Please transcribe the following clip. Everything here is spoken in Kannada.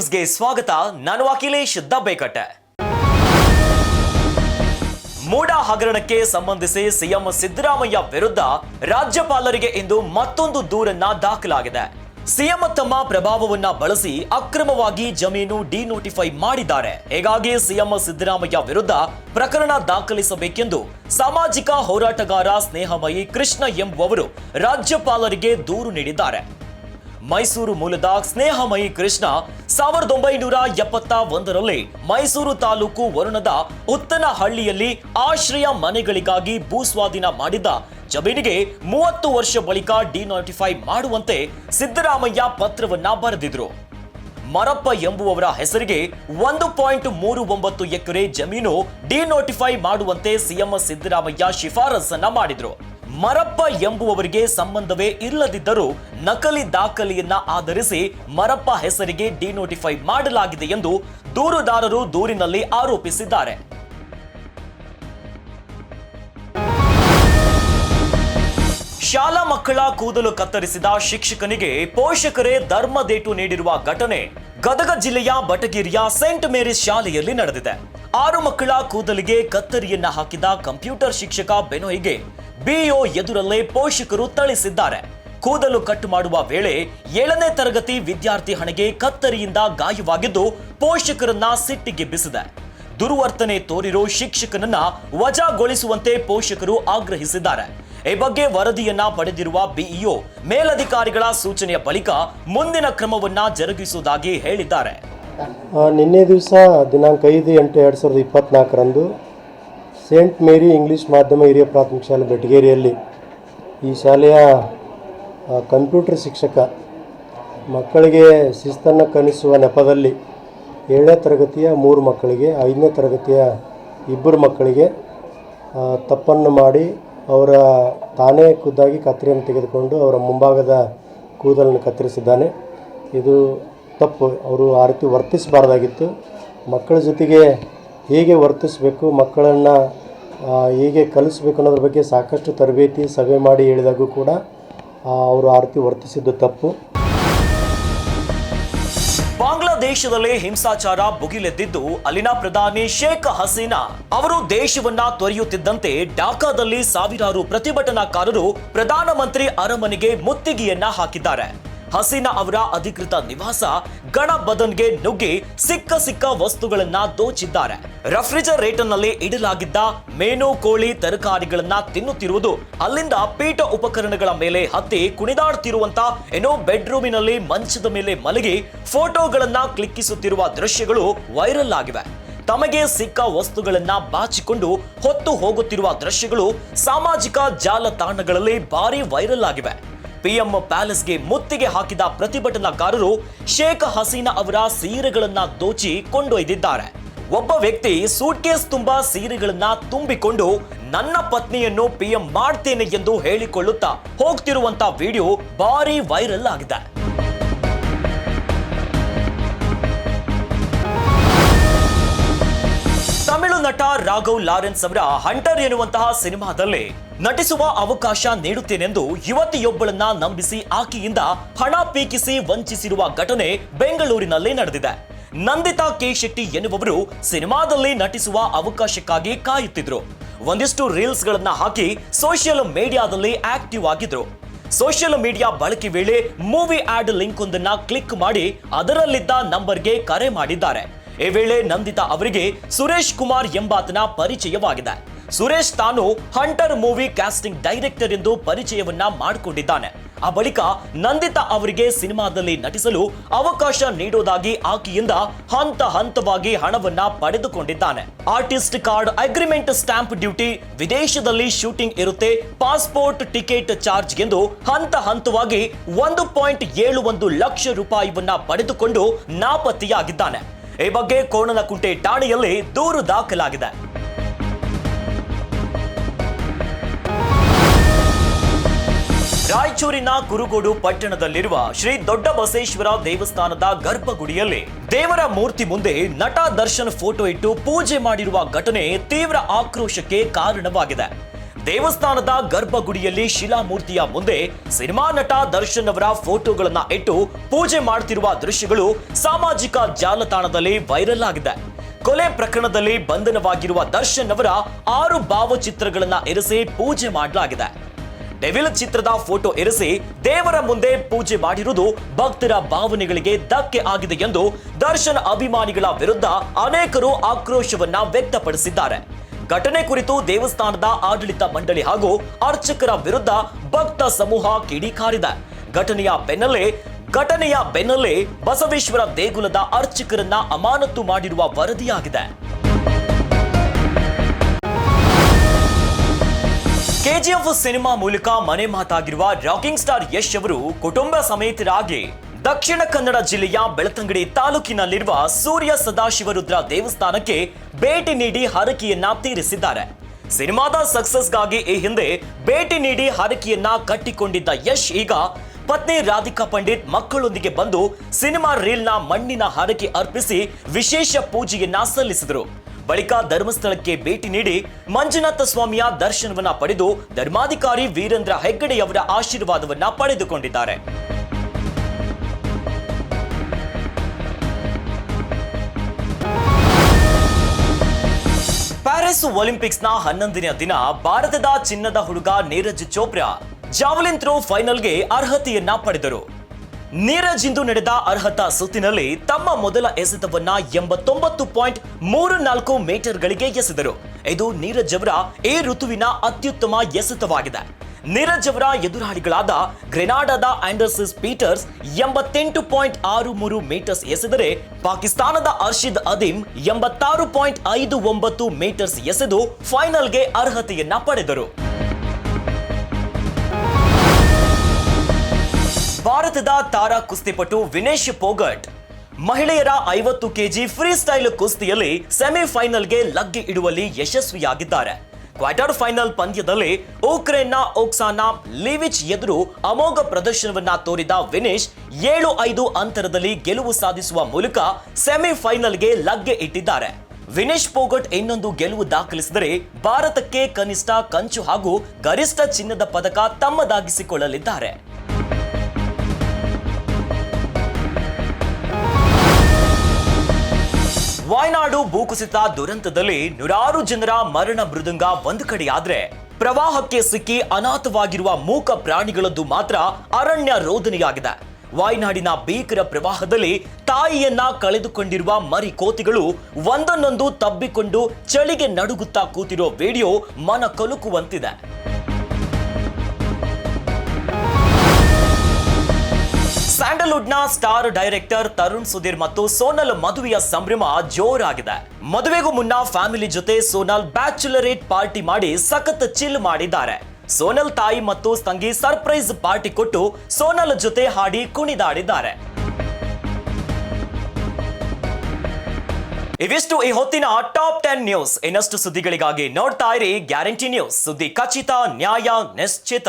ನ್ಯೂಸ್ಗೆ ಸ್ವಾಗತ. ನಾನು ಅಖಿಲೇಶ್ ದಬ್ಬೇಕಟ್ಟೆ. ಮೂಡ ಹಗರಣಕ್ಕೆ ಸಂಬಂಧಿಸಿ ಸಿಎಂ ಸಿದ್ದರಾಮಯ್ಯ ವಿರುದ್ಧ ರಾಜ್ಯಪಾಲರಿಗೆ ಇಂದು ಮತ್ತೊಂದು ದೂರನ್ನ ದಾಖಲಾಗಿದೆ. ಸಿಎಂ ತಮ್ಮ ಪ್ರಭಾವವನ್ನ ಬಳಸಿ ಅಕ್ರಮವಾಗಿ ಜಮೀನು ಡಿನೋಟಿಫೈ ಮಾಡಿದ್ದಾರೆ. ಹೀಗಾಗಿ ಸಿಎಂ ಸಿದ್ದರಾಮಯ್ಯ ವಿರುದ್ಧ ಪ್ರಕರಣ ದಾಖಲಿಸಬೇಕೆಂದು ಸಾಮಾಜಿಕ ಹೋರಾಟಗಾರ ಸ್ನೇಹಮಯಿ ಕೃಷ್ಣ ಎಂಬುವವರು ರಾಜ್ಯಪಾಲರಿಗೆ ದೂರು ನೀಡಿದ್ದಾರೆ. ಮೈಸೂರು ಮೂಲದ ಸ್ನೇಹಮಯಿ ಕೃಷ್ಣ ಸಾವಿರದ ಒಂಬೈನೂರ ಎಪ್ಪತ್ತ ಒಂದರಲ್ಲಿ ಮೈಸೂರು ತಾಲೂಕು ವರುಣದ ಉತ್ತನಹಳ್ಳಿಯಲ್ಲಿ ಆಶ್ರಯ ಮನೆಗಳಿಗಾಗಿ ಭೂಸ್ವಾಧೀನ ಮಾಡಿದ್ದ ಜಮೀನಿಗೆ ಮೂವತ್ತು ವರ್ಷ ಬಳಿಕ ಡಿನೋಟಿಫೈ ಮಾಡುವಂತೆ ಸಿದ್ದರಾಮಯ್ಯ ಪತ್ರವನ್ನ ಬರೆದಿದ್ರು. ಮರಪ್ಪ ಎಂಬುವವರ ಹೆಸರಿಗೆ ಒಂದು ಪಾಯಿಂಟ್ ಮೂರು ಒಂಬತ್ತು ಎಕರೆ ಜಮೀನು ಡಿನೋಟಿಫೈ ಮಾಡುವಂತೆ ಸಿಎಂ ಸಿದ್ದರಾಮಯ್ಯ ಶಿಫಾರಸನ್ನ ಮಾಡಿದ್ರು. ಮರಪ್ಪ ಎಂಬುವವರಿಗೆ ಸಂಬಂಧವೇ ಇಲ್ಲದಿದ್ದರೂ ನಕಲಿ ದಾಖಲೆಯನ್ನ ಆಧರಿಸಿ ಮರಪ್ಪ ಹೆಸರಿಗೆ ಡಿನೋಟಿಫೈ ಮಾಡಲಾಗಿದೆ ಎಂದು ದೂರುದಾರರು ದೂರಿನಲ್ಲಿ ಆರೋಪಿಸಿದ್ದಾರೆ. ಶಾಲಾ ಮಕ್ಕಳ ಕೂದಲು ಕತ್ತರಿಸಿದ ಶಿಕ್ಷಕನಿಗೆ ಪೋಷಕರೇ ಧರ್ಮದೇಟು ನೀಡಿರುವ ಘಟನೆ ಗದಗ ಜಿಲ್ಲೆಯ ಬಟಗಿರಿಯ ಸೆಂಟ್ ಮೇರಿಸ್ ಶಾಲೆಯಲ್ಲಿ ನಡೆದಿದೆ. ಆರು ಮಕ್ಕಳ ಕೂದಲಿಗೆ ಕತ್ತರಿಯನ್ನ ಹಾಕಿದ ಕಂಪ್ಯೂಟರ್ ಶಿಕ್ಷಕ ಬೆನೋಯ್ಗೆ ಬಿಇಒ ಎದುರಲ್ಲೇ ಪೋಷಕರು ಥಳಿಸಿದ್ದಾರೆ. ಕೂದಲು ಕಟ್ ಮಾಡುವ ವೇಳೆ ಏಳನೇ ತರಗತಿ ವಿದ್ಯಾರ್ಥಿ ಹಣೆಗೆ ಕತ್ತರಿಯಿಂದ ಗಾಯವಾಗಿದ್ದು ಪೋಷಕರನ್ನ ಸಿಟ್ಟಿಗೆಬ್ಬಿಸಿದೆ ದುರ್ವರ್ತನೆ ತೋರಿರೋ ಶಿಕ್ಷಕನನ್ನ ವಜಾಗೊಳಿಸುವಂತೆ ಪೋಷಕರು ಆಗ್ರಹಿಸಿದ್ದಾರೆ. ಈ ಬಗ್ಗೆ ವರದಿಯನ್ನ ಪಡೆದಿರುವ ಬಿಇಒ ಮೇಲಧಿಕಾರಿಗಳ ಸೂಚನೆಯ ಬಳಿಕ ಮುಂದಿನ ಕ್ರಮವನ್ನ ಜರುಗಿಸುವುದಾಗಿ ಹೇಳಿದ್ದಾರೆ. ನಿನ್ನೆ ದಿವಸ ದಿನಾಂಕ ಐದು ಎಂಟು ಎರಡು ಸಾವಿರದ ಇಪ್ಪತ್ತ್ನಾಲ್ಕರಂದು ಸೇಂಟ್ ಮೇರಿ ಇಂಗ್ಲೀಷ್ ಮಾಧ್ಯಮ ಹಿರಿಯ ಪ್ರಾಥಮಿಕ ಶಾಲೆ ಬೆಟಗೇರಿಯಲ್ಲಿ ಈ ಶಾಲೆಯ ಕಂಪ್ಯೂಟರ್ ಶಿಕ್ಷಕ ಮಕ್ಕಳಿಗೆ ಶಿಸ್ತನ್ನು ಕಲಿಸುವ ನೆಪದಲ್ಲಿ ಏಳನೇ ತರಗತಿಯ ಮೂರು ಮಕ್ಕಳಿಗೆ, ಐದನೇ ತರಗತಿಯ ಇಬ್ಬರು ಮಕ್ಕಳಿಗೆ ತಪ್ಪನ್ನು ಮಾಡಿ ಅವರ ತಾನೇ ಖುದ್ದಾಗಿ ಕತ್ತರಿಯನ್ನು ತೆಗೆದುಕೊಂಡು ಅವರ ಮುಂಭಾಗದ ಕೂದಲನ್ನು ಕತ್ತರಿಸಿದ್ದಾನೆ. ಇದು ತಪ್ಪು, ಅವರು ಆ ರೀತಿ ವರ್ತಿಸಬಾರ್ದಾಗಿತ್ತು. ಮಕ್ಕಳ ಜೊತೆಗೆ ಹೇಗೆ ವರ್ತಿಸಬೇಕು, ಮಕ್ಕಳನ್ನು ಹೇಗೆ ಕಲಿಸ್ಬೇಕು ಅನ್ನೋದ್ರ ಬಗ್ಗೆ ಸಾಕಷ್ಟು ತರಬೇತಿ, ಸಭೆ ಮಾಡಿ ಹೇಳಿದಾಗೂ ಕೂಡ ಅವರು ಆ ರೀತಿ ವರ್ತಿಸಿದ್ದು ತಪ್ಪು. ಬಾಂಗ್ಲಾದೇಶದಲ್ಲಿ ಹಿಂಸಾಚಾರ ಭುಗಿಲೆದ್ದಿದ್ದು, ಅಲ್ಲಿನ ಪ್ರಧಾನಿ ಶೇಖ್ ಹಸೀನಾ ಅವರು ದೇಶವನ್ನ ತೊರೆಯುತ್ತಿದ್ದಂತೆ ಢಾಕಾದಲ್ಲಿ ಸಾವಿರಾರು ಪ್ರತಿಭಟನಾಕಾರರು ಪ್ರಧಾನಮಂತ್ರಿ ಅರಮನೆಗೆ ಮುತ್ತಿಗೆಯನ್ನ ಹಾಕಿದ್ದಾರೆ. ಹಸೀನಾ ಅವರ ಅಧಿಕೃತ ನಿವಾಸ ಗಣ ಬದನ್ಗೆ ನುಗ್ಗಿ ಸಿಕ್ಕ ಸಿಕ್ಕ ವಸ್ತುಗಳನ್ನ ದೋಚಿದ್ದಾರೆ. ರೆಫ್ರಿಜರೇಟರ್ನಲ್ಲಿ ಇಡಲಾಗಿದ್ದ ಮೇನು, ಕೋಳಿ ತರಕಾರಿಗಳನ್ನ ತಿನ್ನುತ್ತಿರುವುದು ಅಲ್ಲಿಂದ ಪೀಠ ಉಪಕರಣಗಳ ಮೇಲೆ ಹತ್ತಿ ಕುಣಿದಾಡ್ತಿರುವಂತ ಏನೋ ಬೆಡ್ರೂಮಿನಲ್ಲಿ ಮಂಚದ ಮೇಲೆ ಮಲಗಿ ಫೋಟೋಗಳನ್ನ ಕ್ಲಿಕ್ಕಿಸುತ್ತಿರುವ ದೃಶ್ಯಗಳು ವೈರಲ್ ಆಗಿವೆ. ತಮಗೆ ಸಿಕ್ಕ ವಸ್ತುಗಳನ್ನ ಬಾಚಿಕೊಂಡು ಹೊತ್ತು ಹೋಗುತ್ತಿರುವ ದೃಶ್ಯಗಳು ಸಾಮಾಜಿಕ ಜಾಲತಾಣಗಳಲ್ಲಿ ಭಾರಿ ವೈರಲ್ ಆಗಿವೆ. ಪಿಎಂ ಪ್ಯಾಲೇಸ್ಗೆ ಮುತ್ತಿಗೆ ಹಾಕಿದ ಪ್ರತಿಭಟನಾಕಾರರು ಶೇಖ್ ಹಸೀನಾ ಅವರ ಸೀರೆಗಳನ್ನ ದೋಚಿ ಕೊಂಡೊಯ್ದಿದ್ದಾರೆ. ಒಬ್ಬ ವ್ಯಕ್ತಿ ಸೂಟ್ಕೇಸ್ ತುಂಬಾ ಸೀರೆಗಳನ್ನ ತುಂಬಿಕೊಂಡು, ನನ್ನ ಪತ್ನಿಯನ್ನು ಪಿಎಂ ಮಾಡ್ತೇನೆ ಎಂದು ಹೇಳಿಕೊಳ್ಳುತ್ತಾ ಹೋಗ್ತಿರುವಂತ ವಿಡಿಯೋ ಭಾರಿ ವೈರಲ್ ಆಗಿದೆ. ನಟ ರಾಘವ್ ಲಾರೆನ್ಸ್ ಅವರ ಹಂಟರ್ ಎನ್ನುವಂತಹ ಸಿನಿಮಾದಲ್ಲಿ ನಟಿಸುವ ಅವಕಾಶ ನೀಡುತ್ತೇನೆಂದು ಯುವತಿಯೊಬ್ಬಳನ್ನ ನಂಬಿಸಿ ಆಕೆಯಿಂದ ಹಣ ಪೀಕಿಸಿ ವಂಚಿಸಿರುವ ಘಟನೆ ಬೆಂಗಳೂರಿನಲ್ಲಿ ನಡೆದಿದೆ. ನಂದಿತಾ ಕೆ ಶೆಟ್ಟಿ ಎನ್ನುವವರು ಸಿನಿಮಾದಲ್ಲಿ ನಟಿಸುವ ಅವಕಾಶಕ್ಕಾಗಿ ಕಾಯುತ್ತಿದ್ರು. ಒಂದಿಷ್ಟು ರೀಲ್ಸ್ ಗಳನ್ನ ಹಾಕಿ ಸೋಷಿಯಲ್ ಮೀಡಿಯಾದಲ್ಲಿ ಆಕ್ಟಿವ್ ಆಗಿದ್ರು. ಸೋಷಿಯಲ್ ಮೀಡಿಯಾ ಬಳಕೆ ವೇಳೆ ಮೂವಿ ಆಡ್ ಲಿಂಕ್ ಒಂದನ್ನ ಕ್ಲಿಕ್ ಮಾಡಿ ಅದರಲ್ಲಿದ್ದ ನಂಬರ್ಗೆ ಕರೆ ಮಾಡಿದ್ದಾರೆ. ಈ ವೇಳೆ ನಂದಿತಾ ಅವರಿಗೆ ಸುರೇಶ್ ಕುಮಾರ್ ಎಂಬಾತನ ಪರಿಚಯವಾಗಿದೆ. ಸುರೇಶ್ ತಾನು ಹಂಟರ್ ಮೂವಿ ಕ್ಯಾಸ್ಟಿಂಗ್ ಡೈರೆಕ್ಟರ್ ಎಂದು ಪರಿಚಯವನ್ನ ಮಾಡಿಕೊಂಡಿದ್ದಾನೆ. ಆ ಬಳಿಕ ನಂದಿತಾ ಅವರಿಗೆ ಸಿನಿಮಾದಲ್ಲಿ ನಟಿಸಲು ಅವಕಾಶ ನೀಡೋದಾಗಿ ಆಕೆಯಿಂದ ಹಂತ ಹಂತವಾಗಿ ಹಣವನ್ನ ಪಡೆದುಕೊಂಡಿದ್ದಾನೆ. Artist card agreement stamp duty ವಿದೇಶದಲ್ಲಿ ಶೂಟಿಂಗ್ ಇರುತ್ತೆ, ಪಾಸ್ಪೋರ್ಟ್ ಟಿಕೆಟ್ ಚಾರ್ಜ್ ಎಂದು ಹಂತ ಹಂತವಾಗಿ ಒಂದು ಪಾಯಿಂಟ್ ಏಳು ಒಂದು ಲಕ್ಷ ರೂಪಾಯಿವನ್ನ ಪಡೆದುಕೊಂಡು ನಾಪತ್ತೆಯಾಗಿದ್ದಾನೆ. ಈ ಬಗ್ಗೆ ಕೋಣನಕುಂಟೆ ಠಾಣೆಯಲ್ಲಿ ದೂರು ದಾಖಲಾಗಿದೆ. ರಾಯಚೂರಿನ ಕುರುಗೋಡು ಪಟ್ಟಣದಲ್ಲಿರುವ ಶ್ರೀ ದೊಡ್ಡ ಬಸವೇಶ್ವರ ದೇವಸ್ಥಾನದ ಗರ್ಭಗುಡಿಯಲ್ಲಿ ದೇವರ ಮೂರ್ತಿ ಮುಂದೆ ನಟ ದರ್ಶನ್ ಫೋಟೋ ಇಟ್ಟು ಪೂಜೆ ಮಾಡಿರುವ ಘಟನೆ ತೀವ್ರ ಆಕ್ರೋಶಕ್ಕೆ ಕಾರಣವಾಗಿದೆ. ದೇವಸ್ಥಾನದ ಗರ್ಭಗುಡಿಯಲ್ಲಿ ಶಿಲಾಮೂರ್ತಿಯ ಮುಂದೆ ಸಿನಿಮಾ ನಟ ದರ್ಶನ್ ಅವರ ಫೋಟೋಗಳನ್ನ ಇಟ್ಟು ಪೂಜೆ ಮಾಡ್ತಿರುವ ದೃಶ್ಯಗಳು ಸಾಮಾಜಿಕ ಜಾಲತಾಣದಲ್ಲಿ ವೈರಲ್ ಆಗಿದೆ. ಕೊಲೆ ಪ್ರಕರಣದಲ್ಲಿ ಬಂಧನವಾಗಿರುವ ದರ್ಶನ್ ಅವರ ಆರು ಭಾವಚಿತ್ರಗಳನ್ನ ಇರಿಸಿ ಪೂಜೆ ಮಾಡಲಾಗಿದೆ. ಡೆವಿಲ್ ಚಿತ್ರದ ಫೋಟೋ ಇರಿಸಿ ದೇವರ ಮುಂದೆ ಪೂಜೆ ಮಾಡಿರುವುದು ಭಕ್ತರ ಭಾವನೆಗಳಿಗೆ ಧಕ್ಕೆ ಆಗಿದೆ ಎಂದು ದರ್ಶನ್ ಅಭಿಮಾನಿಗಳ ವಿರುದ್ಧ ಅನೇಕರು ಆಕ್ರೋಶವನ್ನ ವ್ಯಕ್ತಪಡಿಸಿದ್ದಾರೆ. ಘಟನೆ ಕುರಿತು ದೇವಸ್ಥಾನದ ಆಡಳಿತ ಮಂಡಳಿ ಹಾಗೂ ಅರ್ಚಕರ ವಿರುದ್ಧ ಭಕ್ತ ಸಮೂಹ ಕಿಡಿಕಾರಿದೆ ಘಟನೆಯ ಬೆನ್ನಲ್ಲೇ ಘಟನೆಯ ಬೆನ್ನಲ್ಲೇ ಬಸವೇಶ್ವರ ದೇಗುಲದ ಅರ್ಚಕರನ್ನ ಅಮಾನತು ಮಾಡಿರುವ ವರದಿಯಾಗಿದೆ. ಕೆಜಿಎಫ್ ಸಿನಿಮಾ ಮೂಲಕ ಮನೆ ಮಾತಾಗಿರುವ ರಾಕಿಂಗ್ ಸ್ಟಾರ್ ಯಶ್ ಅವರು ಕುಟುಂಬ ಸಮೇತರಾಗಿ ದಕ್ಷಿಣ ಕನ್ನಡ ಜಿಲ್ಲೆಯ ಬೆಳತಂಗಡಿ ತಾಲೂಕಿನಲ್ಲಿರುವ ಸೂರ್ಯ ಸದಾಶಿವರುದ್ರ ದೇವಸ್ಥಾನಕ್ಕೆ ಭೇಟಿ ನೀಡಿ ಹರಕೆಯನ್ನ ತೀರಿಸಿದ್ದಾರೆ. ಸಿನಿಮಾದ ಸಕ್ಸಸ್ಗಾಗಿ ಈ ಹಿಂದೆ ಭೇಟಿ ನೀಡಿ ಹರಕೆಯನ್ನ ಕಟ್ಟಿಕೊಂಡಿದ್ದ ಯಶ್ ಈಗ ಪತ್ನಿ ರಾಧಿಕಾ ಪಂಡಿತ್ ಮಕ್ಕಳೊಂದಿಗೆ ಬಂದು ಸಿನಿಮಾ ರೀಲ್ನ ಮಣ್ಣಿನ ಹರಕೆ ಅರ್ಪಿಸಿ ವಿಶೇಷ ಪೂಜೆಯನ್ನ ಸಲ್ಲಿಸಿದರು. ಬಳಿಕ ಧರ್ಮಸ್ಥಳಕ್ಕೆ ಭೇಟಿ ನೀಡಿ ಮಂಜುನಾಥ ಸ್ವಾಮಿಯ ದರ್ಶನವನ್ನ ಪಡೆದು ಧರ್ಮಾಧಿಕಾರಿ ವೀರೇಂದ್ರ ಹೆಗ್ಗಡೆಯವರ ಆಶೀರ್ವಾದವನ್ನ ಪಡೆದುಕೊಂಡಿದ್ದಾರೆ. ಪ್ಯಾರಿಸ್ ಒಲಿಂಪಿಕ್ಸ್ನ ಹನ್ನೊಂದನೇ ದಿನ ಭಾರತದ ಚಿನ್ನದ ಹುಡುಗ ನೀರಜ್ ಚೋಪ್ರಾ ಜಾವಲಿನ್ ಥ್ರೋ ಫೈನಲ್ಗೆ ಅರ್ಹತೆಯನ್ನ ಪಡೆದರು. ನೀರಜ್ ಇಂದು ನಡೆದ ಅರ್ಹತಾ ಸುತ್ತಿನಲ್ಲಿ ತಮ್ಮ ಮೊದಲ ಎಸೆತವನ್ನ ಎಂಬತ್ತೊಂಬತ್ತು ಪಾಯಿಂಟ್ ಮೂರು ನಾಲ್ಕು ಮೀಟರ್ಗಳಿಗೆ ಎಸೆದರು. ಇದು ನೀರಜ್ ಅವರ ಈ ಋತುವಿನ ಅತ್ಯುತ್ತಮ ಎಸೆತವಾಗಿದೆ. ನೀರಜ್ ಅವರ ಎದುರಾಳಿಗಳಾದ ಗ್ರೆನಾಡಾದ ಆಂಡರ್ಸಿಸ್ ಪೀಟರ್ಸ್ ಎಂಬತ್ತೆಂಟು ಪಾಯಿಂಟ್ ಆರು ಮೂರು ಮೀಟರ್ಸ್ ಎಸೆದರೆ ಪಾಕಿಸ್ತಾನದ ಅರ್ಷಿದ್ ಅದಿಮ್ ಎಂಬತ್ತಾರು ಪಾಯಿಂಟ್ ಐದು ಒಂಬತ್ತು ಮೀಟರ್ಸ್ ಎಸೆದು ಫೈನಲ್ಗೆ ಅರ್ಹತೆಯನ್ನ ಪಡೆದರು. ಭಾರತದ ತಾರಾ ಕುಸ್ತಿಪಟು ವಿನೇಶ್ ಪೋಗಟ್ ಮಹಿಳೆಯರ ಐವತ್ತು ಕೆಜಿ ಫ್ರೀ ಸ್ಟೈಲ್ ಕುಸ್ತಿಯಲ್ಲಿ ಸೆಮಿಫೈನಲ್ಗೆ ಲಗ್ಗೆ ಇಡುವಲ್ಲಿ ಯಶಸ್ವಿಯಾಗಿದ್ದಾರೆ. ಕ್ವಾರ್ಟರ್ ಫೈನಲ್ ಪಂದ್ಯದಲ್ಲಿ ಉಕ್ರೇನ್ನ ಓಕ್ಸಾನಾ ಲಿವಿಚ್ ಎದುರು ಅಮೋಘ ಪ್ರದರ್ಶನವನ್ನ ತೋರಿದ ವಿನೇಶ್ ಏಳು ಐದು ಅಂತರದಲ್ಲಿ ಗೆಲುವು ಸಾಧಿಸುವ ಮೂಲಕ ಸೆಮಿಫೈನಲ್ಗೆ ಲಗ್ಗೆ ಇಟ್ಟಿದ್ದಾರೆ. ವಿನೇಶ್ ಪೋಗಟ್ ಇನ್ನೊಂದು ಗೆಲುವು ದಾಖಲಿಸಿದರೆ ಭಾರತಕ್ಕೆ ಕನಿಷ್ಠ ಕಂಚು ಹಾಗೂ ಗರಿಷ್ಠ ಚಿನ್ನದ ಪದಕ ತಮ್ಮದಾಗಿಸಿಕೊಳ್ಳಲಿದ್ದಾರೆ. ವಾಯ್ನಾಡು ಭೂಕುಸಿತ ದುರಂತದಲ್ಲಿ ನೂರಾರು ಜನರ ಮರಣ ಮೃದಂಗ ಒಂದು ಕಡೆಯಾದ್ರೆ ಪ್ರವಾಹಕ್ಕೆ ಸಿಕ್ಕಿ ಅನಾಥವಾಗಿರುವ ಮೂಕ ಪ್ರಾಣಿಗಳದ್ದು ಮಾತ್ರ ಅರಣ್ಯ ರೋದನೆಯಾಗಿದೆ. ವಾಯ್ನಾಡಿನ ಭೀಕರ ಪ್ರವಾಹದಲ್ಲಿ ತಾಯಿಯನ್ನ ಕಳೆದುಕೊಂಡಿರುವ ಮರಿ ಕೋತಿಗಳು ಒಂದನ್ನೊಂದು ತಬ್ಬಿಕೊಂಡು ಚಳಿಗೆ ನಡುಗುತ್ತಾ ಕೂತಿರೋ ವಿಡಿಯೋ ಮನ ಕಲುಕುವಂತಿದೆ. ಸ್ಯಾಂಡಲ್ವುಡ್ನ ಸ್ಟಾರ್ ಡೈರೆಕ್ಟರ್ ತರುಣ್ ಸುಧೀರ್ ಮತ್ತು ಸೋನಲ್ ಮದುವೆಯ ಸಂಭ್ರಮ ಜೋರಾಗಿದೆ. ಮದುವೆಗೂ ಮುನ್ನ ಫ್ಯಾಮಿಲಿ ಜೊತೆ ಸೋನಲ್ ಬ್ಯಾಚುಲರೇಟ್ ಪಾರ್ಟಿ ಮಾಡಿ ಸಖತ್ ಚಿಲ್ ಮಾಡಿದ್ದಾರೆ. ಸೋನಲ್ ತಾಯಿ ಮತ್ತು ತಂಗಿ ಸರ್ಪ್ರೈಸ್ ಪಾರ್ಟಿ ಕೊಟ್ಟು ಸೋನಲ್ ಜೊತೆ ಹಾಡಿ ಕುಣಿದಾಡಿದ್ದಾರೆ. ಇವಿಷ್ಟು ಈ ಹೊತ್ತಿನ ಟಾಪ್ ಟೆನ್ ನ್ಯೂಸ್. ಇನ್ನಷ್ಟು ಸುದ್ದಿಗಳಿಗಾಗಿ ನೋಡ್ತಾ ಇರಿ ಗ್ಯಾರಂಟಿ ನ್ಯೂಸ್. ಸುದ್ದಿ ಖಚಿತ, ನ್ಯಾಯ, ನಿಶ್ಚಿತ.